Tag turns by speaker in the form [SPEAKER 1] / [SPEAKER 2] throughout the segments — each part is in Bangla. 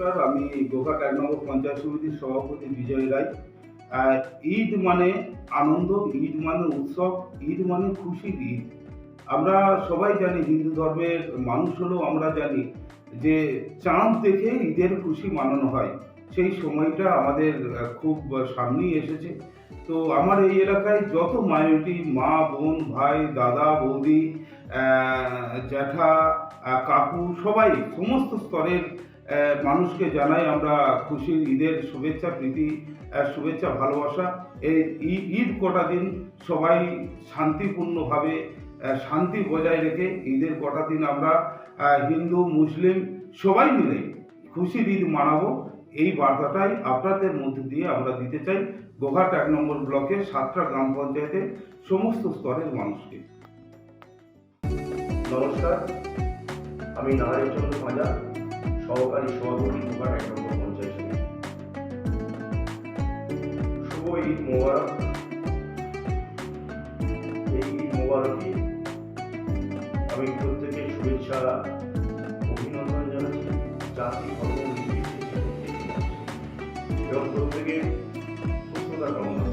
[SPEAKER 1] নমস্কার, আমি গোঘাট এক নম্বর পঞ্চায়েত সমিতির সভাপতি বিজয় রায়। ঈদ মানে আনন্দ, ঈদ মানে উৎসব, ঈদ মানে খুশির ঈদ। আমরা সবাই জানি, হিন্দু ধর্মের মানুষ হলেও আমরা জানি যে চাঁদ দেখে ঈদের খুশি মানানো হয়। সেই সময়টা আমাদের খুব সামনেই এসেছে। তো আমার এই এলাকায় যত মাইনরিটি মা, বোন, ভাই, দাদা, বৌদি জ্যাঠা কাকু, সবাই সমস্ত স্তরের মানুষকে জানাই আমরা খুশির ঈদের শুভেচ্ছা, প্রীতি শুভেচ্ছা, ভালোবাসা। এই ঈদ কটা দিন সবাই শান্তিপূর্ণভাবে শান্তি বজায় রেখে ঈদের কটা দিন আমরা হিন্দু, মুসলিম সবাই মিলে খুশির ঈদ মানাবো। এই বার্তাটাই আপনাদের মধ্যে দিয়ে আমরা দিতে চাই। গোঘাট এক নম্বর ব্লকের সাতটা গ্রাম পঞ্চায়েতের সমস্ত স্তরের মানুষকে।
[SPEAKER 2] নমস্কার, আমি নারায়ণ চন্দ্র সহকারী সভাপতি গোঘাট এক নম্বর পঞ্চায়েত সমিতি। শুভ ঈদ মোবারক। এই ঈদ মোবারকই আমি প্রত্যেকের শুভেচ্ছা অভিনন্দন জানাচ্ছি। জাতি, ধর্ম নির্বিশেষে এবং প্রত্যেকের সুস্থতা কামনা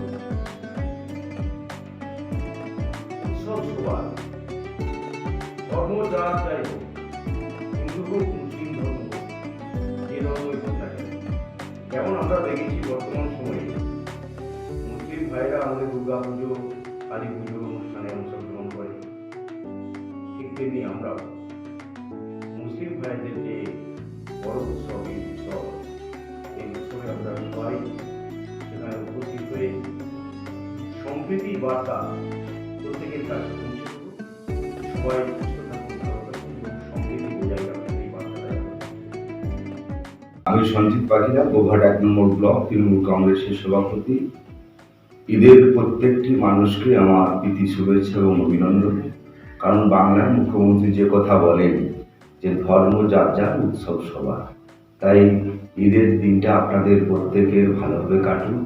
[SPEAKER 2] উৎসব সবার। ধর্ম যার যাই হোক আমরা দেখেছি বর্তমান সময়ে মুসলিম ভাইরা আমাদের দুর্গা পুজো কালী পুজোর অনুষ্ঠানে অংশগ্রহণ করে। ঠিক তেমনি আমরা মুসলিম ভাইদের যে বড় উৎসব, এই উৎসব, এই উৎসবে আমরা সবাই সেখানে উপস্থিত হয়ে সম্প্রীতির বার্তা প্রত্যেকের কাছে পৌঁছে সবাই
[SPEAKER 3] আমি সঞ্জিত পাখিরা গোঘাট এক নম্বর ব্লক, তৃণমূল কংগ্রেসের সভাপতি। ঈদের প্রত্যেকটি মানুষকে আমার প্রীতি, শুভেচ্ছা এবং অভিনন্দন। কারণ বাংলার মুখ্যমন্ত্রী যে কথা বলেন যে ধর্ম, যার যার উৎসব সবার। তাই ঈদের দিনটা আপনাদের প্রত্যেকের ভালোভাবে কাটুক।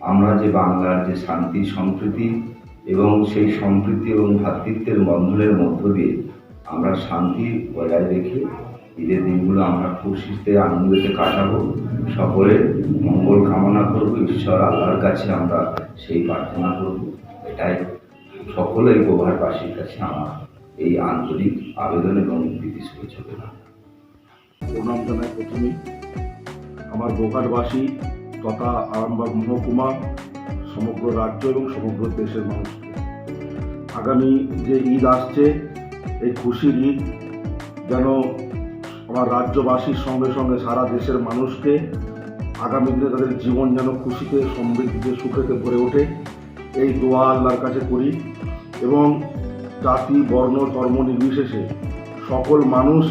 [SPEAKER 3] আমরা যে বাংলার যে শান্তি, সম্প্রীতি এবং সেই সম্প্রীতি এবং ভ্রাতৃত্বের বন্ধনের মধ্য দিয়ে আমরা শান্তি বজায় রেখে ঈদের দিনগুলো আমরা খুশিতে আনন্দতে কাটাবো। সকলের মঙ্গল কামনা করব, ঈশ্বর আল্লাহর কাছে আমরা সেই প্রার্থনা করব। এটাই সকলেই গোভারবাসীর কাছে আমার এই আন্তরিক আবেদন এবং প্রীতি শুভেচ্ছা পেলাম
[SPEAKER 4] প্রণাম জানাই প্রথমেই আমার গোঘাটবাসী তথা আরামবাগ মহকুমা, সমগ্র রাজ্য এবং সমগ্র দেশের মানুষকে আগামী যে ঈদ আসছে, এই খুশির ঈদ যেন আমার রাজ্যবাসীর সঙ্গে সঙ্গে সারা দেশের মানুষকে, আগামী দিনে তাদের জীবন যেন খুশিতে, সমৃদ্ধিতে, সুখেতে ভরে ওঠে, এই দোয়া আল্লাহর কাছে করি। এবং জাতি, বর্ণ, ধর্ম নির্বিশেষে সকল মানুষ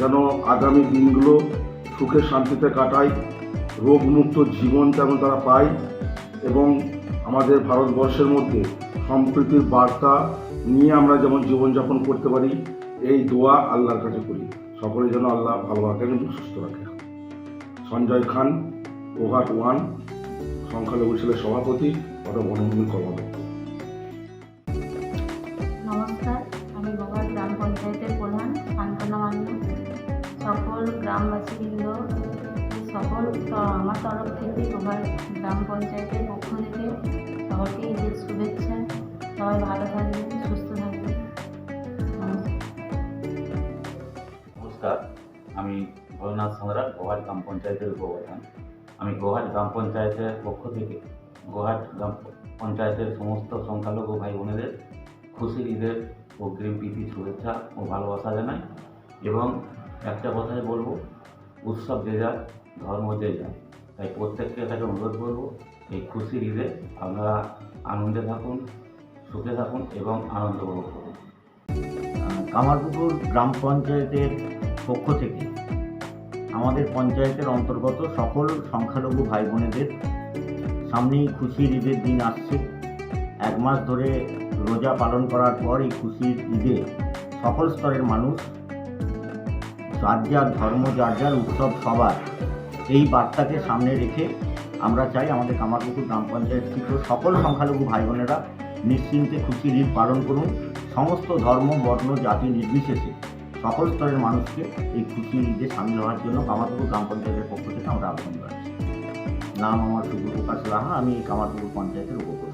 [SPEAKER 4] যেন আগামী দিনগুলো সুখে শান্তিতে কাটায়, রোগমুক্ত জীবন যেন তারা পায় এবং আমাদের ভারতবর্ষের মধ্যে সম্প্রীতির বার্তা নিয়ে আমরা যেমন জীবনযাপন করতে পারি, এই দোয়া আল্লাহর কাছে করি। সকলে জন্য আল্লাহ ভালো রাখেন এবং সুস্থ রাখেন সঞ্জয় খান ওঘাট ওয়ান, সংখ্যালঘু ছেলের সভাপতি তথা বনভূমি কর্মদক্ষ
[SPEAKER 5] সকল গ্রামবাসীবৃন্দ, সকল আমার তরফ থেকে গোঘাট গ্রাম পঞ্চায়েতের পক্ষ থেকে সবাইকে ঈদের শুভেচ্ছা। সবাই ভালো থাকবেন।
[SPEAKER 6] সম্রাট গোহাট গ্রাম পঞ্চায়েতের উপপ্রধান আমি গোহাট গ্রাম পঞ্চায়েতের পক্ষ থেকে গোহাট গ্রাম পঞ্চায়েতের সমস্ত সংখ্যালঘু ভাই বোনেদের খুশির ঈদের অগ্রিম প্রীতি শুভেচ্ছা ও ভালোবাসা জানাই এবং একটা কথাই বলব, উৎসব যে যার, ধর্ম যে যার। তাই প্রত্যেককে তাকে অনুরোধ করব, এই খুশির ঈদে আপনারা আনন্দে থাকুন, সুখে থাকুন এবং আনন্দ উপভোগ করুন।
[SPEAKER 7] কামারপুকুর গ্রাম পঞ্চায়েতের পক্ষ থেকে আমাদের পঞ্চায়েতের অন্তর্গত সকল সংখ্যালঘু ভাই বোনেদের সামনেই খুশির ঈদের দিন আসছে। এক মাস ধরে রোজা পালন করার পর এই খুশির ঈদে সকল স্তরের মানুষ, যার যার ধর্ম, যার যার উৎসব, সবার এই বার্তাকে সামনে রেখে আমরা চাই আমাদের কামারপুকুর গ্রাম পঞ্চায়েত থেকে সকল সংখ্যালঘু ভাই বোনেরা নিশ্চিন্তে খুশির ঈদ পালন করুন। সমস্ত ধর্ম, বর্ণ, জাতি নির্বিশেষে সকল স্তরের মানুষকে এই খুশি ঈদে সামিল হওয়ার জন্য কামারপুকুর গ্রাম পঞ্চায়েতের পক্ষ থেকে আমরা আবেদন করেছি। নাম আমার শুভপ্রকাশ রাহা, আমি কামারপুকুর পঞ্চায়েতের উপপ্রধান